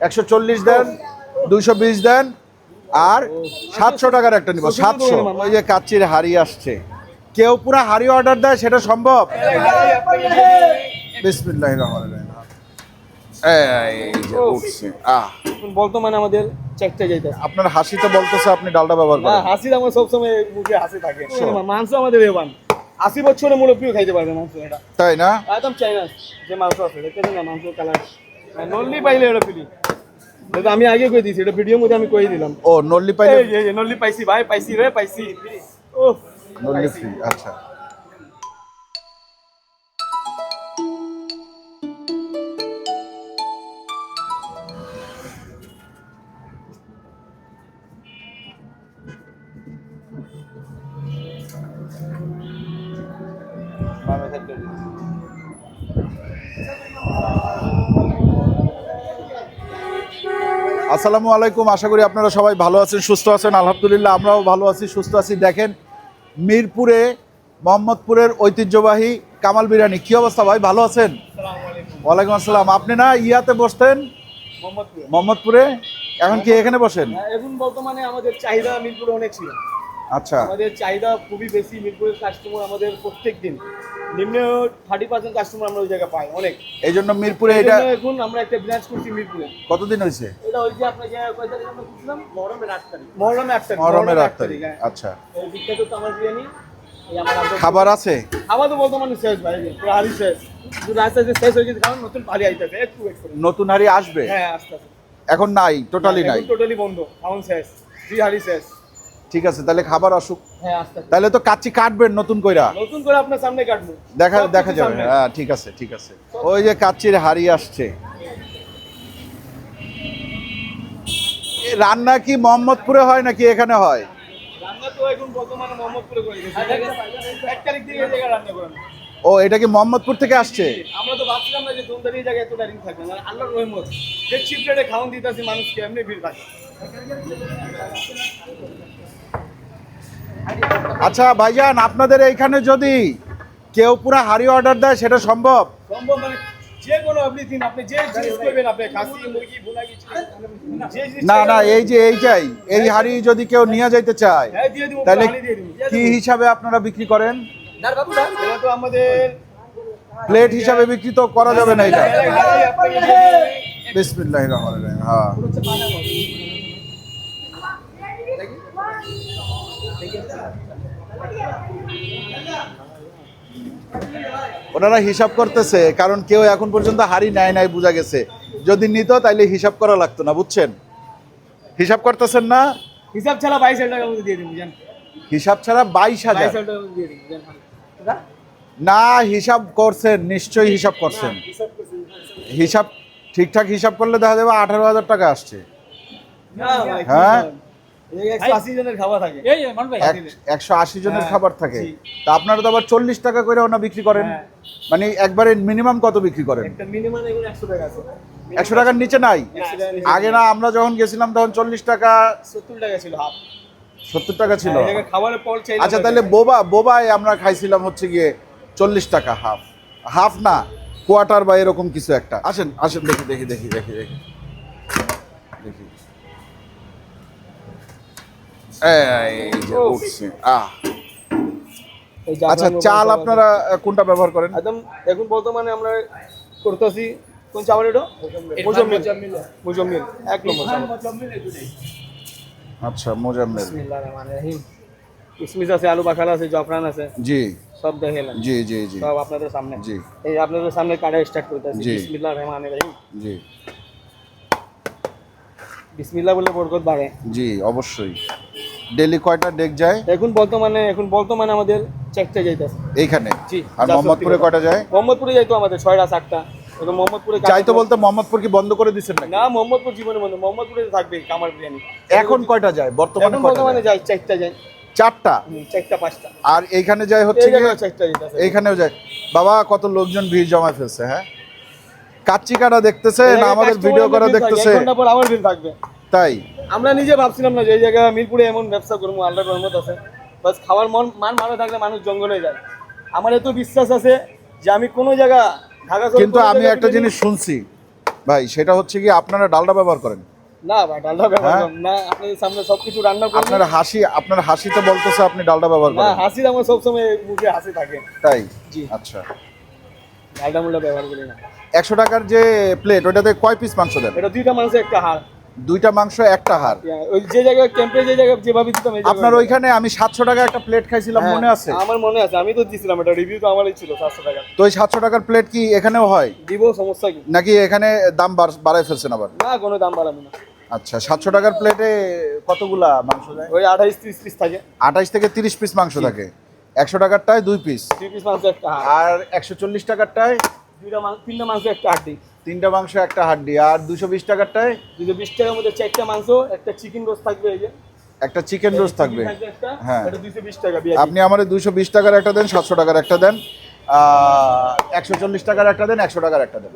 একশো চল্লিশ দেন দুইশো বিশ দেন আর সাতশো টাকার একটা নিব সাতশো। ওই যে কাচ্চির হাড়ি আসছে। কেউ পুরো হাড়ি অর্ডার দেয় সেটা সম্ভব? বিসমিল্লাহ রহমান বর্তমানে আমাদের চেকটা আপনার হাসিতে বলতেছে আপনি ডালটা ব্যবহার করেন। হাসির আমার সবসময় মুখে হাসি থাকে। মাংস আমাদের এবান আশি বছরের মুরব্বীও খাইতে পারবে মাংস এটা। তাই না? একদম চাইনা যে মাংস আছে দেখতেছেন না মাংস কালার নল্লি পাইলে এটা ফিলি দাদা আমি আগে কই দিয়েছি এটা ভিডিওর মধ্যে আমি কই দিলাম ও নল্লি পাইলে এই যে, এই যে, নল্লি পাইছি ভাই পাইছি রে পাইছি ও নল্লি ফ্রি আচ্ছা আসসালামু আলাইকুম আশা করি আপনারা সবাই ভালো আছেন সুস্থ আছেন। আলহামদুলিল্লাহ আমরাও ভালো আছি সুস্থ আছি। দেখেন মিরপুরে মোহাম্মদপুরের ঐতিহ্যবাহী কামাল বিরিয়ানি। কি অবস্থা ভাই ভালো আছেন? ওয়ালাইকুম আসসালাম। আপনি না ইয়াতে বসতেন? মোহাম্মদপুর। এখন কি এখানে বসেন? এখন বর্তমানে আমাদের চাহিদা মিরপুরে অনেক ছিল। আচ্ছা। আমাদের চাহিদা খুবই বেশি মিরপুরের কাস্টমার আমাদের প্রত্যেক দিন নিম্নে থার্টি পার্সেন্ট কাস্টমার আমরা ওই জায়গায় পাই অনেক। এই জন্য মিরপুরে এটা এখন আমরা একটা ব্রাঞ্চ করছি মিরপুরে। কতদিন হয়েছে? এটা ওই যে আপনার যে কয় তারিখ আমরা করছিলাম মহরমের আট তারিখ। মহরমের আট তারিখ মহরমের আট তারিখ হ্যাঁ। আচ্ছা। এই বিখ্যাত তো আমার বিরিয়ানি খাবার আছে? খাবার তো বর্তমানে শেষ ভাই হাড়ি শেষ। শুধু আস্তে আস্তে শেষ হয়ে গেছে কারণ নতুন হাড়ি আইতেছে একটু ওয়েট করুন। নতুন হাড়ি আসবে? হ্যাঁ আস্তে আস্তে এখন নাই টোটালি নাই। টোটালি বন্ধ খাওয়ান শেষ দুই হাড়ি শেষ। ঠিক আছে তাহলে খাবার অসুখ হ্যাঁ তাহলে তো কাচ্চি কাটবেন নতুন কইরা। নতুন করে আপনার সামনে কাটবো। দেখা দেখা যাবে। হ্যাঁ ঠিক আছে ঠিক আছে। ওই যে কাচ্চির হাড়ি আসছে। রান্না কি মোহাম্মদপুরে হয় নাকি এখানে হয়? রান্না তো এখন বর্তমানে মোহাম্মদপুরে করে গেছি এক তারিখ থেকে এই জায়গায় রান্না করেন। ও এটা কি মোহাম্মদপুর থেকে আসছে? আমরা তো ভাবছিলাম না যে ধুমধারি জায়গায় এত ডাইরিং থাকবে না। আল্লাহর রহমত যে চিপ রেটে খাওয়ান দিতেছি মানুষকে এমনি ভিড় থাকে। আচ্ছা ভাইজান আপনাদের এইখানে যদি কেউ পুরো হাড়ি অর্ডার দেয় সেটা সম্ভব? সম্ভব মানে না না এই যে এইটাই এই হাড়ি যদি কেউ নিয়ে যাইতে চায় হ্যাঁ তাহলে কি হিসাবে আপনারা বিক্রি করেন? আমাদের প্লেট হিসাবে বিক্রি তো করা যাবে না এটা। বিসমিল্লাহ রহমান হ্যাঁ। ওনারা হিসাব করতেছে কারণ কেউ এখন পর্যন্ত হাড়ি নেয় নাই বোঝা গেছে। যদি নিত তাইলে হিসাব করা লাগতো না বুঝছেন? হিসাব করতেছেন না? হিসাব ছাড়া বাইশ হাজার টাকার মধ্যে দিয়ে দিব জান হিসাব ছাড়া বাইশ হাজার। না হিসাব করছেন নিশ্চয়ই হিসাব করছেন। হিসাব ঠিকঠাক হিসাব করলে দেখা যাবে আঠারো হাজার টাকা আসছে। হ্যাঁ? একশো আশি জনের খাবার থাকে। হ্যাঁ, খাবার থাকে। জি। তা আপনারা তো আবার চল্লিশ টাকা করে ওনা বিক্রি করেন। হ্যাঁ। মানে একবারে মিনিমাম কত বিক্রি করেন? একটা মিনিমাম এখন একশো টাকা আছে। একশো টাকার নিচে নাই? আগে না আমরা যখন গেছিলাম তখন চল্লিশ টাকা সত্তর টাকা ছিল হাফ। সত্তর টাকা ছিল। চাইলে আচ্ছা তাহলে বোবা বোবায় আমরা খাইছিলাম হচ্ছে গিয়ে চল্লিশ টাকা হাফ। হাফ না কোয়ার্টার বা এরকম কিছু একটা। আসেন আসেন দেখি দেখি দেখি দেখি দেখি। Oh, oh, আচ্ছা চাল আপনারা কোনটা ব্যবহার করেন? একদম এখন বর্তমানে আমরা করতেছি। কোন চাল এটা মুজম্মিল। এক নম্বর আচ্ছা মুজম্মিল। কিসমিস আছে আলু বাখাল আছে জফরান আছে। জি। সব দেখালাম জি জি জি। সব আপনাদের সামনে। জি। এই আপনাদের সামনে কাটা স্টার্ট করতেছি। বিসমিল্লাহির রহমানির রহিম। জি। বিসমিল্লাহ বলে বরকত বাড়ে। জি অবশ্যই। ডেলি কয়টা ডেক যায়? এখন বর্তমানে এখন বর্তমানে আমাদের চেকটা যাইতেছে। এইখানে? জি, আর মোহাম্মদপুরে কয়টা যায়? মোহাম্মদপুরে যাইতো আমাদের ছয়টা সাতটা। এখন মোহাম্মদপুরে যাইতো বলতে মোহাম্মদপুর কি বন্ধ করে দিচ্ছেন না মোহাম্মদপুর জীবনে বন্ধু। মোহাম্মদপুরে থাকবে কামার বিরিয়ানি। এখন কয়টা যায়? বর্তমানে এখন কয়টা বর্তমানে যায়? চারটা যাই চারটা? চারটা পাঁচটা। আর এইখানে যায় হচ্ছে এইখানেও যায়। বাবা কত লোকজন ভিড় জমা ফেলছে হ্যাঁ? কাচ্চি কাটা দেখতেছে না আমাদের ভিডিও করা দেখতেছে? তাই? আমরা নিজে ভাবছিলাম না যে এই জায়গায় মিরপুরে এমন ব্যবসা করব আল্লাহর রহমত আছে। বাস খাওয়ার মন মান ভালো থাকলে মানুষ জঙ্গলে যায়। আমার এত বিশ্বাস আছে যে আমি কোনো জায়গা ঢাকা কিন্তু আমি একটা জিনিস শুনছি ভাই সেটা হচ্ছে কি আপনারা ডালডা ব্যবহার করেন? না ভাই ডালটা ব্যবহার? না। আপনাদের সামনে সবকিছু রান্না করি আপনার হাসি আপনার হাসিতে বলতেছে আপনি ডালডা ব্যবহার না করেন। হাসি আমার সবসময় মুখে হাসি থাকে। তাই? জি। আচ্ছা। ডালটা মুলটা ব্যবহার করি না। একশো টাকার যে প্লেট ওটাতে কয় পিস মাংস দেন? এটা দুইটা মাংস একটা হাড়। দুইটা মাংস একটা হাড়। ওই যে জায়গায় ক্যাম্পে যে জায়গায় যেভাবে দিতাম এই আপনার ওইখানে আমি সাতশো টাকা একটা প্লেট খাইছিলাম হ্যাঁ, মনে আছে? আমার মনে আছে আমি তো দিছিলাম এটা রিভিউ তো আমারই ছিল সাতশো টাকা। তো ওই সাতশো টাকার প্লেট কি এখানেও হয়? দিব সমস্যা কি? নাকি এখানে দাম বাড়- বাড়ায় ফেলছেন আবার? না কোনো দাম বাড়াবো না। আচ্ছা সাতশো টাকার প্লেটে কতগুলা মাংস যায়? ওই আঠাইশ ত্রিশ পিস থাকে। আঠাইশ থেকে তিরিশ পিস মাংস থাকে। একশো টাকারটায় দুই পিস দুই পিস মাংস একটা আর একশো চল্লিশ টাকারটায়? দুইটা মাংস তিনটা মাংস একটা হাড্ডি তিনটা মাংস একটা হাড্ডি। আর দুশো বিশ টাকারটায়? দুইশো বিশ টাকার মধ্যে চারটা মাংস একটা চিকেন রোস্ট থাকবে এই যে। একটা চিকেন রোস্ট থাকবে। হ্যাঁ। আপনি আমার দুশো বিশ টাকার একটা দেন সাতশো টাকার একটা দেন একশো চল্লিশ টাকার একটা দেন একশো টাকার একটা দেন।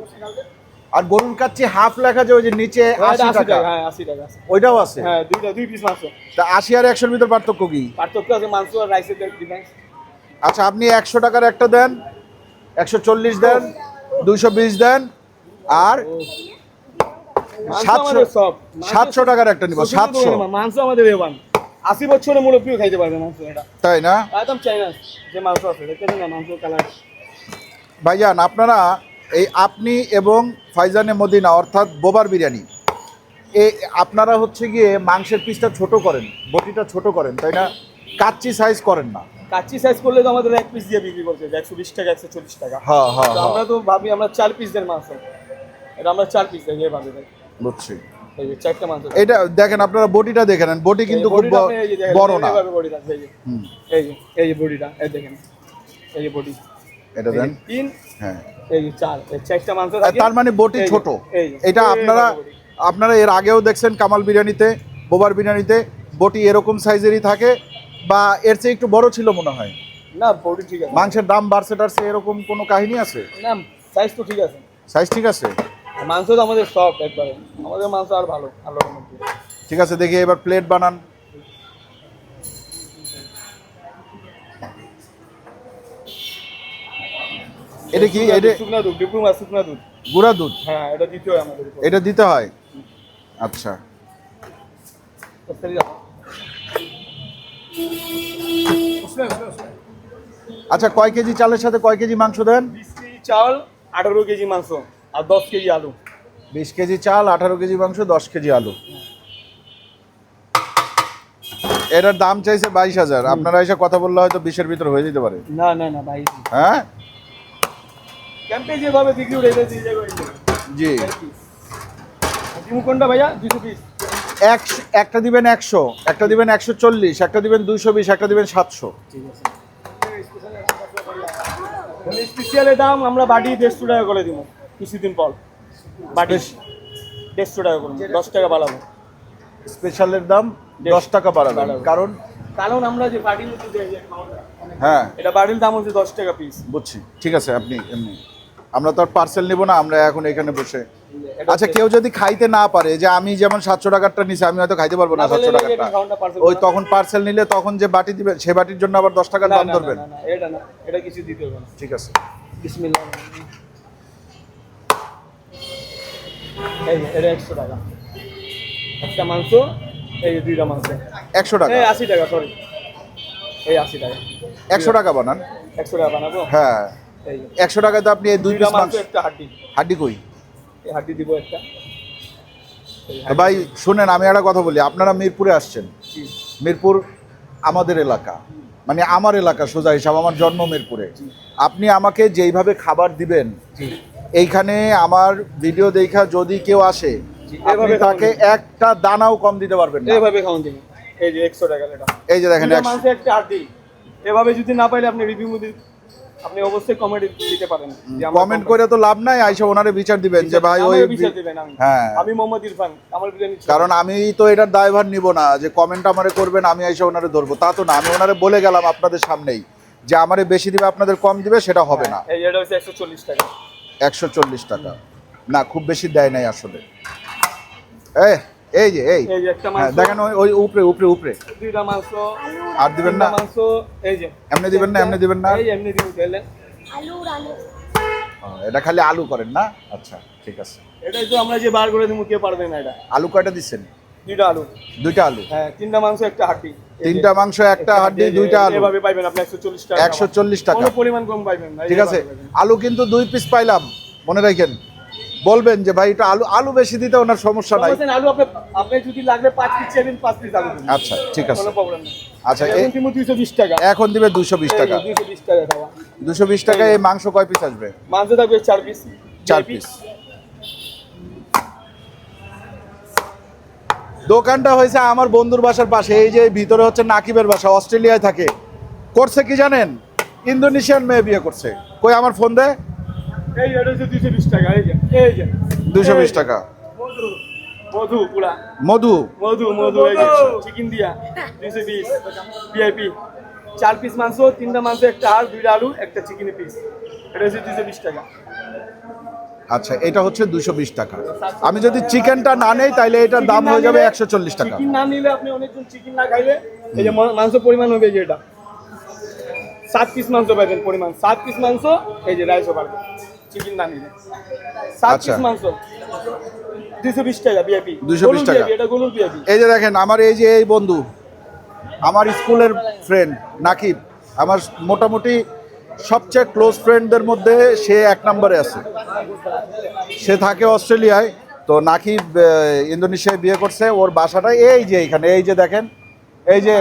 আর গরুর কাচ্ছি হাফ লেখা যে ওই যে নিচে আশি আশি টাকা। টাকা হ্যাঁ আশি টাকা ওইটাও আছে? হ্যাঁ দুইটা দুই পিস মাংস। তা আশি আর একশোর ভিতর পার্থক্য কি? পার্থক্য আছে মাংস আর রাইসের ডিফারেন্স আচ্ছা আপনি একশো টাকার একটা দেন একশো চল্লিশ দেন দুশো বিশ দেন আর সাতশো- সাতশো টাকার একটা নিব সাতশো। মাংস আমাদের এবান আশি বছরের মুরব্বীও খাইতে পারবে মাংস এটা। তাই না? একদম চাইনা যে মাংস আছে না মাংস কালার? ভাইজান আপনারা এই আপনি এবং ফাইজানে মদিনা অর্থাৎ বোবার বিরিয়ানি এ আপনারা হচ্ছে গিয়ে মাংসের পিসটা ছোট করেন বটিটা ছোট করেন তাই না? কাচ্চি সাইজ করেন না। কাচ্চি সাইজ করলে তো আমাদের এক পিস দিয়ে বিক্রি করছে একশো বিশ টাকা একশো চল্লিশ টাকা। হ্যাঁ হ্যাঁ হ্যাঁ। আমরা তো ভাবি আমরা চার পিস দেন মাংস। এটা আমরা চার পিস বুঝছি। এটা দেখেন আপনারা বটিটা দেখে নেন। বটি কিন্তু খুব বডিটা বড় না। বডি এই যে। এই যে বডিটা এই দেখেন। এই যে বডি। এটা দেন। তিন হ্যাঁ। এই যে চার এই চারটা মাংস তার মানে বটি ছোট। এটা আপনারা আপনারা এর আগেও দেখছেন কামাল বিরিয়ানিতে বোবার বিরিয়ানিতে বটি এরকম সাইজেরই থাকে বা এর চেয়ে একটু বড় ছিল মনে হয়? না বডি ঠিক আছে। মাংসের দাম বাড়ছে টাড়ছে এরকম কোনো কাহিনী আছে? না সাইজ তো ঠিক আছে। সাইজ ঠিক আছে? মাংস তো আমাদের সব একবারে। আমাদের মাংস আর ভালো আল্লাহর মধ্যে। ঠিক আছে দেখি এবার প্লেট বানান। এটা কি? এটা শুকনা দুধ ডিপ্লোমা শুকনা দুধ। গুঁড়া দুধ? হ্যাঁ এটা দিতে হয় আমাদের এটা দিতে হয়? আচ্ছা। আচ্ছা কয় কেজি চালের সাথে কয় কেজি মাংস দেন? বিশ কেজি চাল আঠারো কেজি মাংস। আর দশ কেজি আলু। বিশ কেজি চাল আঠারো কেজি মাংস দশ কেজি আলু। এটার দাম চাইছে বাইশ হাজার। আপনারা এসে কথা বললে হয়তো বিশের ভিতর হয়ে যেতে পারে। না না না ভাই হ্যাঁ? ক্যাম্পে যেভাবে বিক্রি জি। কোনটা ভাইয়া দুশো পিস। এক একটা দিবেন একশো একটা দিবেন একশো চল্লিশ একটা দিবেন দুইশো বিশ একটা দিবেন সাতশো। ঠিক আছে। স্পেশালের দাম আমরা বাড়ি দেড়শো টাকা করে দিব। কিছুদিন পর। বাড়ি। দেড়শো টাকা করব দশ টাকা বাড়াবো। স্পেশালের দাম দশ টাকা বাড়াবেন। বাড়াবো। কারণ কারণ আমরা যে খাওয়াটা, হ্যাঁ। এটা বাড়ির দাম হচ্ছে দশ টাকা পিস বুঝছি। ঠিক আছে আপনি এমনি। আমরা তো আর পার্সেল নিব না আমরা এখন এখানে বসে। আচ্ছা কেউ যদি খাইতে না পারে যে আমি যেমন সাতশো টাকারটা নিছি আমি হয়তো খাইতে পারব না সাতশো টাকারটা। ওই তখন পার্সেল নিলে তখন যে বাটি দিবেন সে বাটির জন্য আবার দশ টাকার দাম ধরবেন। এটা না এটা কিছু দিতে হবে ঠিক আছে। বিসমিল্লাহ। এই এটা একশো টাকা। একটা মাংস এই যে দুইটা মাংস। একশো টাকা? এই আশি টাকা সরি এই আশি টাকা। একশো টাকা বানান। একশো টাকা বানাবো? হ্যাঁ। একশো টাকাতে আপনি এই দুই পিস মাংস একটা হাড্ডি। হাড্ডি কই? এই হাড্ডি দিব একটা। এই ভাই শুনেন আমি একটা কথা বলি। আপনারা মিরপুরে আসছেন। মিরপুর আমাদের এলাকা। মানে আমার এলাকা সোজা হিসাব আমার জন্ম মিরপুরে। আপনি আমাকে যেইভাবে খাবার দিবেন এইখানে আমার ভিডিও দেখা যদি কেউ আসে আপনি তাকে একটা দানাও কম দিতে পারবেন না। এইভাবে খাওয়ান দিন। এই যে একশো টাকা এটা এই যে দেখেন একটা এভাবে যদি না পাইলে আপনি রিভিউ মধ্যে আপনি অবশ্যই কমেন্ট দিতে পারেন কমেন্ট করে তো লাভ নাই আইসা ওনারে বিচার দিবেন যে ভাই ওই আমারও বিচার দিবেন আমি। হ্যাঁ। আমি মোহাম্মদ ইরফান আমার বিরিয়ানি কারণ আমি তো এটার দায়ভার নিব না যে কমেন্ট আমারে করবেন আমি এসে ওনারে ধরবো। তা তো না আমি ওনারে বলে গেলাম আপনাদের সামনেই যে আমারে বেশি দিবে আপনাদের কম দিবে সেটা হবে না। এই এটা হচ্ছে একশো চল্লিশ টাকা। একশো চল্লিশ টাকা। না খুব বেশি দেয় নাই আসলে। এই এই যে এই। এই যে একটা হ্যাঁ দেখেন ওই- ওই উপরে উপরে উপরে। দুইটা মাংস। আর দিবেন না? মাংস এই যে। এমনি দিবেন না এমনি দিবেন না? এই এমনি দিব তাহলে। আলু। ও, এটা খালি আলু করেন না? আচ্ছা ঠিক আছে। এটাই তো আমরা যে বার করে দিব কেউ পারবে না এটা। আলু কয়টা দিচ্ছেন? দুইটা আলু। দুইটা আলু? হ্যাঁ তিনটা মাংস একটা যে, তিনটা মাংস একটা হাড্ডি দুইটা আলু। এভাবে পাইবেন আপনি একশো চল্লিশ টাকা। পরিমাণ কম পাইবেন ঠিক আছে? আলু কিন্তু দুই পিস পাইলাম মনে রাখেন। বলবেন যে ভাই এটা আলু আলু বেশি দিতে ওনার সমস্যা নাই। আলু আপনি আপনি যদি লাগবে পাঁচ পিস চাইবেন পাঁচ পিস আলু। আচ্ছা ঠিক আছে। কোনো প্রবলেম নেই। আচ্ছা এখন দুইশো বিশ টাকা। এখন দিবে দুশো বিশ টাকা। দুইশো বিশ টাকা খাওয়া। দুশো বিশ টাকায় এই মাংস কয় পিস আসবে? মাংস থাকবে চার পিস চার পিস দোকানটা হয়েছে আমার বন্ধুর বাসার পাশে এই যে ভিতরে হচ্ছে নাকিবের বাসা অস্ট্রেলিয়ায় থাকে। করছে কি জানেন? ইন্দোনেশিয়ান মেয়ে বিয়ে করছে। কই আমার ফোন দে। দুশো বিশ টাকা মধু মধু মধু? চিকেন দিয়া দুইশো বিশ ভিআইপি চার পিস মাংস তিনটা মাংস একটা আর দুইটা আলু একটা চিকেনের পিস এটা হচ্ছে দুইশো বিশ টাকা। আচ্ছা এটা হচ্ছে দুশো বিশ টাকা। আমি যদি চিকেনটা না নেই তাহলে এটার দাম হয়ে যাবে একশো চল্লিশ টাকা। চিকেন না নিলে আপনি অনেকজন চিকেন না খাইলে এই যে মাংস পরিমাণ হবে যে এটা। সাত পিস মাংস পাবেন পরিমাণ। সাত পিস মাংস এই যে রাইসও পারবে চিকেন না নিলে। সাত আচ্ছা। পিস মাংস দুশো বিশ টাকা বিআইপি 220 টাকা। এটা বিআইপি এই যে দেখেন আমার এই যে এই বন্ধু আমার স্কুলের ফ্রেন্ড নাকিব আমার মোটামুটি সবচেয়ে ক্লোজ ফ্রেন্ডদের মধ্যে সে এক নম্বরে আছে। সে থাকে অস্ট্রেলিয়ায় তো নাকি ইন্দোনেশিয়ায় বিয়ে করছে ওর বাসাটা এই যে এখানে এই যে দেখেন এই যে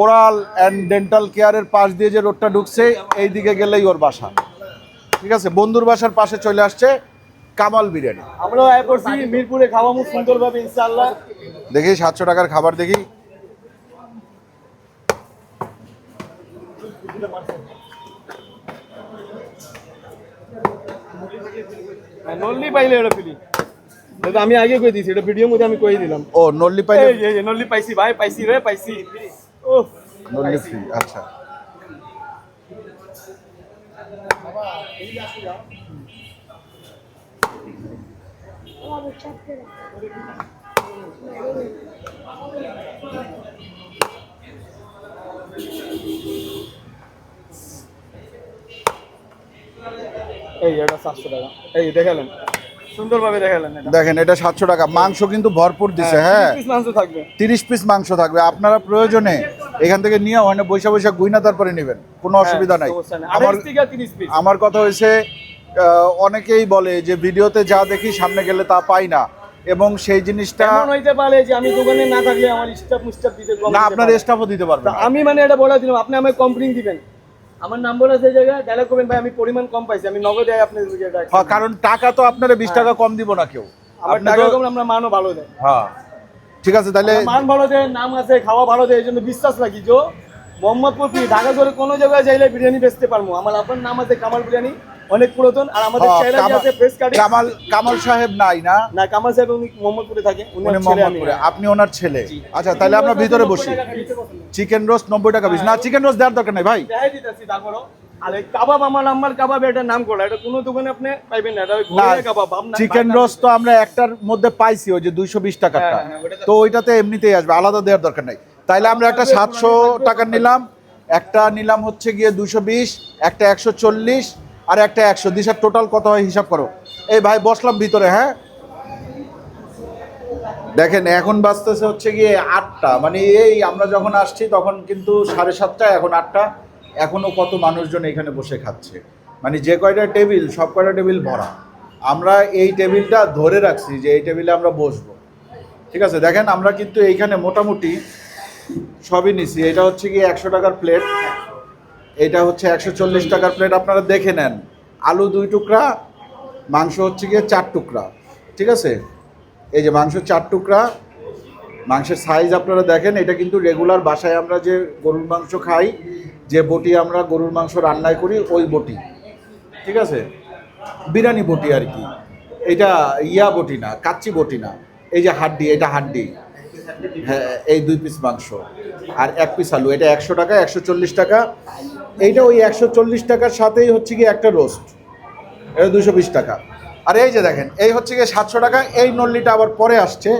ওরাল অ্যান্ড ডেন্টাল কেয়ারের পাশ দিয়ে যে রোডটা ঢুকছে এই দিকে গেলেই ওর বাসা। ঠিক আছে? বন্ধুর বাসার পাশে চলে আসছে কামাল বিরিয়ানি। আমরাও আয় করছি মিরপুরে সুন্দরভাবে ইনশাআল্লাহ। দেখি সাতশো টাকার খাবার দেখি। নল্লি পাইলে এটা ফ্রি দাদা আমি আগে কই দিয়েছি এটা ভিডিওর মধ্যে আমি কই দিলাম ও নল্লি পাইলে এই যে এই যে নল্লি পাইছি ভাই পাইছি রে পাইছি ও নল্লি ফ্রি আচ্ছা এই এটা সাতশো টাকা। এই দেখালেন। সুন্দরভাবে দেখালেন দেখেন এটা সাতশো টাকা। মাংস কিন্তু ভরপুর দিছে হ্যাঁ। তিরিশ মাংস থাকবে। তিরিশ পিস মাংস থাকবে। আপনারা প্রয়োজনে এখান থেকে নিয়ে হয় না বৈশা বৈশা গুইনা তারপরে নেবেন। কোনো অসুবিধা নাই। হ্যাঁ, সমস্যা নেই। আমার আমার কথা হয়েছে অনেকেই বলে যে ভিডিওতে যা দেখি সামনে গেলে তা পাই না। এবং সেই জিনিসটা এমন হইতে পারে যে আমি দোকানে না থাকলে আমার স্টাফ মুস্টাফ দিতে না আপনার স্টাফও দিতে পারবে আমি মানে এটা বলে দিলাম আপনি আমায় কমপ্লেন দিবেন। আমার জায়গায় ডায়লগ করবেন ভাই আমি পরিমাণ কম পাইছি আমি নগদে আপনার হ্যাঁ, কারণ টাকা তো আপনারা বিশ টাকা কম দিব না কেউ। আমার টাকা কম আমরা মানও ভালো দেয়। হ্যাঁ। ঠিক আছে তাহলে মান ভালো দেয় নাম আছে খাওয়া ভালো দেয় এই জন্য বিশ্বাস রাখি যে মোহাম্মদপুর ঢাকা কোনো জায়গায় যাইলে বিরিয়ানি বেচতে পারব? আমার আপনার নাম আছে কামাল বিরিয়ানি। অনেক পুরাতন আর আমাদের হ্যাঁ, কামাল- আছে ফেস কাটি কামাল কামাল সাহেব নাই না? না কামাল সাহেব উনি মোহাম্মদপুরে থাকে উনি মোহাম্মদপুরে। আপনি ওনার ছেলে। আচ্ছা তাহলে আমরা ভিতরে বসি। চিকেন রোস্ট নব্বই টাকা পিস না চিকেন রোস্ট দেওয়ার দরকার নাই ভাই। দেখাই দিতেছি তারপরও। কাবাব আমার নাম্বার কাবাব এটা নাম করা। এটা কোনো দোকানে আপনি পাইবেন না। এটা কাবাব চিকেন রোস্ট তো আমরা একটার মধ্যে পাইছি ওই যে দুইশো বিশ টাকারটা। হ্যাঁ, হ্যাঁ, তো ওইটাতে এমনিতেই আসবে আলাদা দেওয়ার দরকার নাই। তাইলে আমরা একটা সাতশো টাকার নিলাম। একটা নিলাম হচ্ছে গিয়ে দুশো বিশ একটা একশো চল্লিশ আর একটা একশো। দিশার টোটাল কত হয় হিসাব করো। এই ভাই, বসলাম ভিতরে হ্যাঁ? দেখেন, এখন বাঁচতেছে হচ্ছে গিয়ে আটটা। মানে এই আমরা যখন আসছি, তখন কিন্তু সাড়ে সাতটা, এখন আটটা। এখনও কত মানুষজন এখানে বসে খাচ্ছে। মানে যে কয়টা টেবিল, সব কয়টা টেবিল ভরা। আমরা এই টেবিলটা ধরে রাখছি যে এই টেবিলে আমরা বসবো। ঠিক আছে? দেখেন, আমরা কিন্তু এইখানে মোটামুটি সবই নিছি। এটা হচ্ছে গিয়ে একশো টাকার প্লেট এটা হচ্ছে একশো চল্লিশ টাকার প্লেট আপনারা দেখে নেন। আলু দুই টুকরা, মাংস হচ্ছে গিয়ে চার টুকরা, ঠিক আছে? এই যে মাংস চার টুকরা, মাংসের সাইজ আপনারা দেখেন, এটা কিন্তু রেগুলার বাসায় আমরা যে গরুর মাংস খাই, যে বটি আমরা গরুর মাংস রান্নায় করি, ওই বটি, ঠিক আছে? বিরিয়ানি বটি আর কি। এটা ইয়া বটি না, কাচ্চি বটি না, এই যে হাড্ডি, এটা হাড্ডি। হ্যাঁ এই দুই পিস মাংস। আর এক পিস আলু, এটা একশো টাকা, একশো চল্লিশ টাকা। এইটা ওই একশো চল্লিশ টাকার সাথেই হচ্ছে কি একটা রোস্ট এটা দুশো বিশ টাকা। আর এই যে দেখেন এই হচ্ছে গিয়ে সাতশো টাকা। এই নল্লিটা আবার পরে আসছে।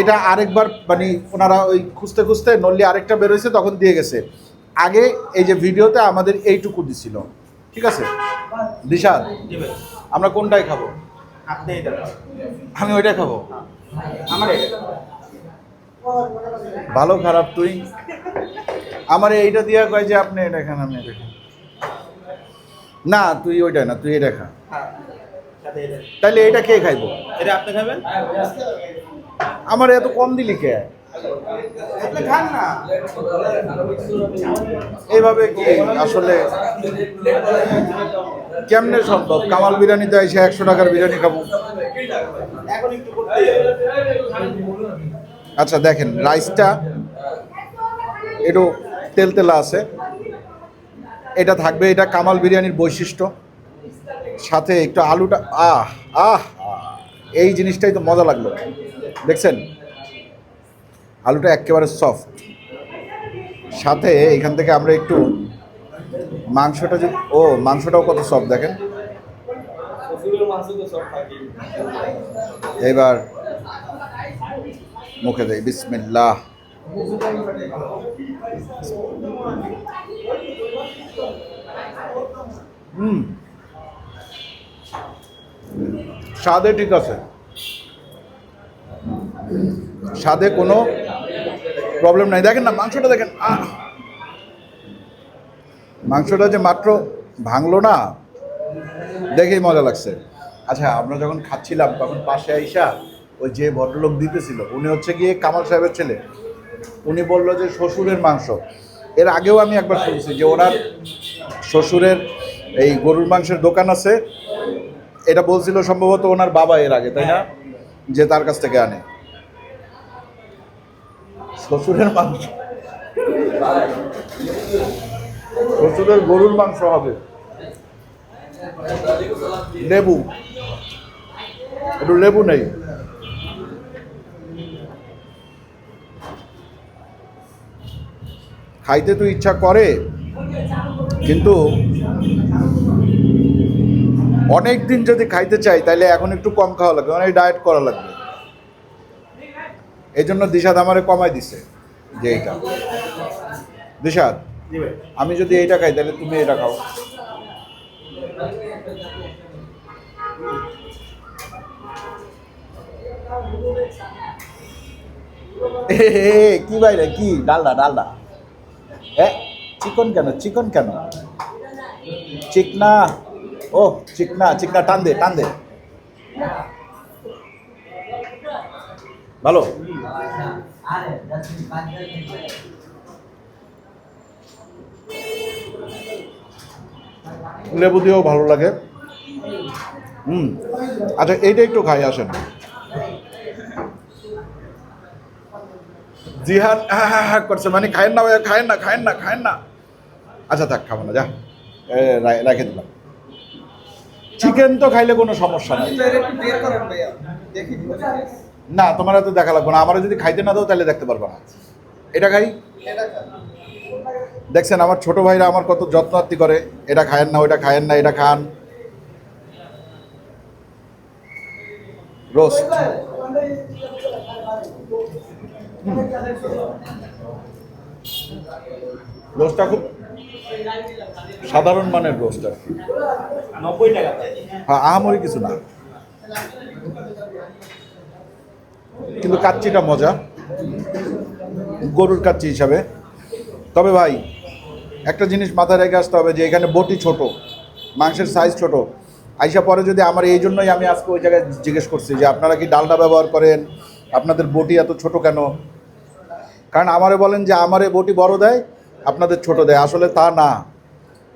এটা আরেকবার মানে ওনারা ওই খুঁজতে খুঁজতে নল্লি আরেকটা বেরোয়েছে তখন দিয়ে গেছে। আগে এই যে ভিডিওতে আমাদের এইটুকু দিছিল। ঠিক আছে? দিশাদ আমরা কোনটাই খাব? আমি ওইটাই খাব। আমার এটা ভালো খারাপ তুই? আমার এইটা দিয়া কয় যে আপনি এটা খান আমি এটা না তুই ওইটা না তুই এটা খা। হ্যাঁ সাথে এটা। কে খাইবো? এটা আপনি খাবেন? আমার এত কম দিলি কে? না। এইভাবে কি আসলে কেমনে সম্ভব? কামাল বিরিয়ানিতে এসে একশো টাকার বিরিয়ানি খাব। এখন একটু আচ্ছা দেখেন রাইসটা একটু তেল তেলা আছে। এটা থাকবে এটা কামাল বিরিয়ানির বৈশিষ্ট্য। সাথে একটু আলুটা আহ আহ এই জিনিসটাই তো মজা লাগল। দেখছেন? আলুটা একেবারে সফট সাথে এখান থেকে আমরা একটু মাংসটা যদি ও মাংসটাও কত সফট দেখেন। এবার মুখে দেয় বিসমিল্লাহ। হুম। স্বাদে ঠিক আছে। স্বাদে কোনো প্রবলেম নাই। দেখেন না, মাংসটা দেখেন মাংসটা যে মাত্র ভাঙলো না, দেখেই মজা লাগছে। আচ্ছা আমরা যখন খাচ্ছিলাম, তখন পাশে আইসা ওই যে ভদ্রলোক দিতেছিল, উনি হচ্ছে গিয়ে কামাল সাহেবের ছেলে। উনি বলল যে শ্বশুরের মাংস। এর আগেও আমি একবার শুনছি যে ওনার শ্বশুরের এই গরুর মাংসের দোকান আছে। এটা বলছিল সম্ভবত ওনার বাবা এর আগে, তাই না? যে তার কাছ থেকে আনে। শ্বশুরের মাংস। শ্বশুরের গরুর মাংস হবে। লেবু। একটু লেবু নেই। খাইতে তো ইচ্ছা করে কিন্তু অনেক দিন যদি খাইতে চাই তাহলে এখন একটু কম খাওয়া লাগবে অনেক ডায়েট করা লাগবে। এই জন্য দিশাদ আমারে কমাই দিছে যে এইটা। দিশাদ আমি যদি এইটা খাই তাহলে তুমি এটা খাও। কি বাইরে কি? ডালডা ডালডা। এ, চিকন কেন চিকন কেন? চিকনা, ও, চিকনা চিকনা, টান দে টান দে। ভালো। লেবু দিয়েও ভালো লাগে। হুম। আচ্ছা এইটা একটু খাই, আসেন। জিহান হ্যাঁ হ্যাঁ হ্যাঁ করছে মানে খায়েন না ভাইয়া খায়েন না খায়েন না খায়েন না। আচ্ছা থাক খাব না যা। রেখে দিলাম। চিকেন তো খাইলে কোনো সমস্যা নাই। না তোমার তো দেখা লাগবে না। আমারও যদি খাইতে না দাও তাহলে দেখতে পারব না। এটা খাই? দেখছেন আমার ছোট ভাইরা আমার কত যত্ন যত্নার্থী করে। এটা খায়েন না ওইটা খায়েন না এটা খান। রোস্ট। রোস্টটা খুব সাধারণ মানের রোস্ট আর কি। নব্বই টাকা। হ্যাঁ আহামরি কিছু না। কিন্তু কাচ্চিটা মজা। গরুর কাচ্চি হিসাবে। তবে ভাই একটা জিনিস মাথায় রেখে আসতে হবে যে এখানে বটি ছোট মাংসের সাইজ ছোট। আইসা পরে যদি আমার এই জন্যই আমি আজকে ওই জায়গায় জিজ্ঞেস করছি যে আপনারা কি ডালটা ব্যবহার করেন? আপনাদের বটি এত ছোট কেন? কারণ আমারে বলেন যে আমারে বটি বড় দেয়, আপনাদের ছোট দেয়। আসলে তা না।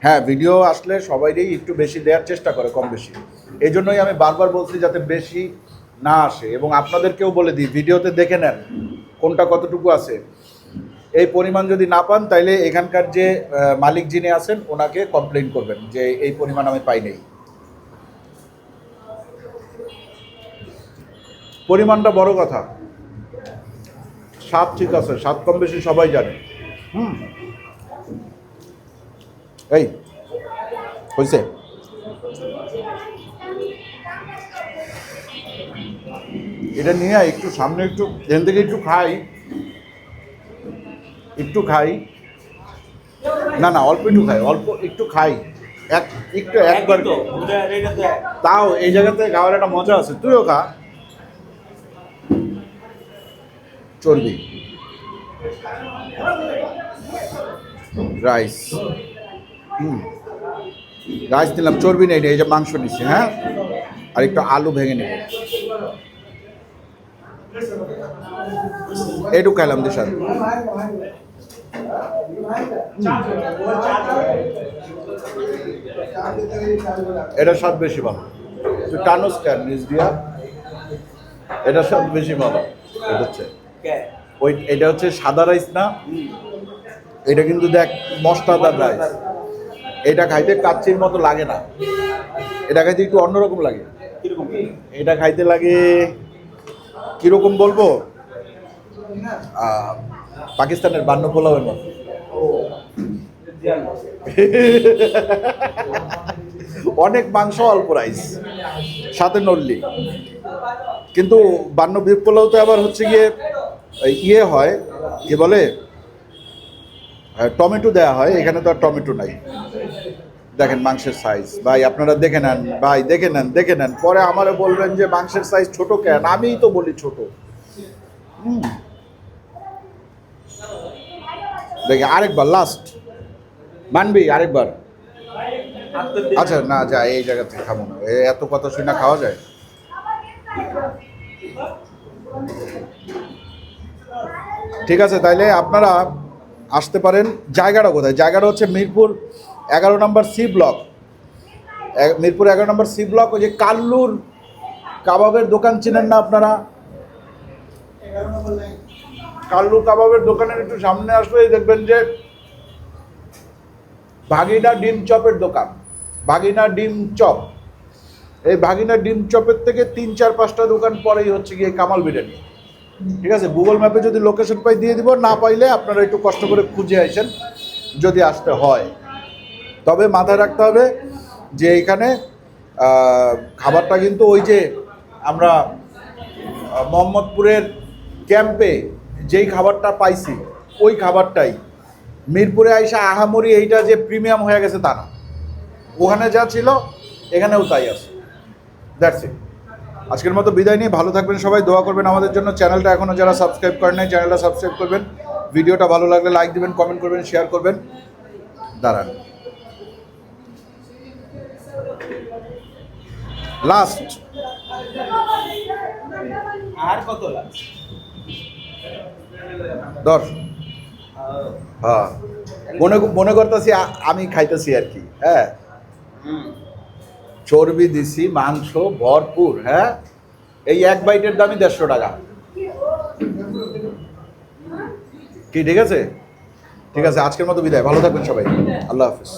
হ্যাঁ ভিডিও আসলে সবাইরই একটু বেশি দেওয়ার চেষ্টা করে কম বেশি। এই জন্যই আমি বারবার বলছি যাতে বেশি না আসে। এবং আপনাদেরকেও বলে দিই, ভিডিওতে দেখে নেন কোনটা কতটুকু আছে। এই পরিমাণ যদি না পান, তাইলে এখানকার যে মালিক যিনি আছেন, ওনাকে কমপ্লেন করবেন যে এই পরিমাণ আমি পাই নাই। পরিমাণটা বড় কথা। স্বাদ ঠিক আছে স্বাদ কম বেশি সবাই জানে। হুম। এই হয়েছে এটা নিয়ে আয়, একটু সামনে একটু এখান থেকে একটু খাই। একটু খাই। না না অল্প একটু খাই অল্প একটু খাই। এক একটু একবার তাও এই জায়গাতে খাওয়ার একটা মজা আছে। তুইও খা। চর্বি। রাইস হুম। রাইস দিলাম, চর্বি নেই এই যে মাংস নিচ্ছি হ্যাঁ? আর একটু আলু ভেঙে নেব। এটু খাইলাম দিশার এটা স্বাদ বেশি ভালো টানুস কেন, নিজ দিয়া? এটা স্বাদ বেশি ভালো হচ্ছে। ওই এটা হচ্ছে সাদা রাইস না? এটা কিন্তু দেখ মশলাদার রাইস। এটা খাইতে কাচ্চির মতো লাগে না। এটা খাইতে একটু অন্যরকম লাগে। এটা খাইতে লাগে কীরকম বলব? পাকিস্তানের বান্ন পোলাওয়ের মতো। অনেক মাংস অল্প রাইস। সাথে নল্লি। কিন্তু বান্ন বিপ পোলাওতে আবার হচ্ছে গিয়ে ইয়ে হয়, কি বলে? টমেটো দেওয়া হয়, এখানে তো আর টমেটো নাই। দেখেন মাংসের সাইজ ভাই, আপনারা দেখে নেন, ভাই, দেখে নেন দেখে নেন। পরে আমারও বলবেন যে, মাংসের সাইজ ছোট কেন? আমিই তো বলি ছোট। দেখে, আরেকবার লাস্ট মানবি, আরেকবার। আচ্ছা না, যা, এই জায়গা থেকে খাব না। এত কথা শুনে খাওয়া যায়? ঠিক আছে, তাইলে আপনারা আসতে পারেন। জায়গাটা কোথায়? জায়গাটা হচ্ছে মিরপুর এগারো নম্বর সি ব্লক। মিরপুর এগারো নম্বর সি ব্লক, ওই যে কাল্লুর কাবাবের দোকান চেনেন না আপনারা? কাল্লুর কাবাবের দোকানের একটু সামনে আসলেই দেখবেন যে ভাগিনা ডিম চপের দোকান। ভাগিনা ডিম চপ। এই ভাগিনা ডিম চপের থেকে তিন চার পাঁচটা দোকান পরেই হচ্ছে গিয়ে কামাল বিরিয়ানি। ঠিক আছে? গুগল ম্যাপে যদি লোকেশন পাই দিয়ে দিব, না পাইলে আপনারা একটু কষ্ট করে খুঁজে আসেন যদি আসতে হয়। তবে মাথায় রাখতে হবে যে এখানে খাবারটা কিন্তু ওই যে আমরা মোহাম্মদপুরের ক্যাম্পে যেই খাবারটা পাইছি, ওই খাবারটাই। মিরপুরে আইসা আহামরি এইটা যে প্রিমিয়াম হয়ে গেছে তা না। ওখানে যা ছিল, এখানেও তাই আছে। দ্যাটস ইট আজকের মতো বিদায় নিয়ে ভালো থাকবেন সবাই দোয়া করবেন আমাদের জন্য। চ্যানেলটা এখনও যারা সাবস্ক্রাইব করেন নাই চ্যানেলটা সাবস্ক্রাইব করবেন। ভিডিওটা ভালো লাগলে লাইক দিবেন কমেন্ট করবেন শেয়ার করবেন। দাঁড়ান। লাস্ট আর কত দশ। হ্যাঁ। মনে মনে করতেছি আমি খাইতেছি আর কি। হ্যাঁ। চর্বি দিছি, মাংস ভরপুর হ্যাঁ? এই এক বাইটের দামই দেড়শো টাকা। কি, ঠিক আছে? ঠিক আছে, আজকের মতো বিদায়। ভালো থাকবেন সবাই। আল্লাহ হাফিজ।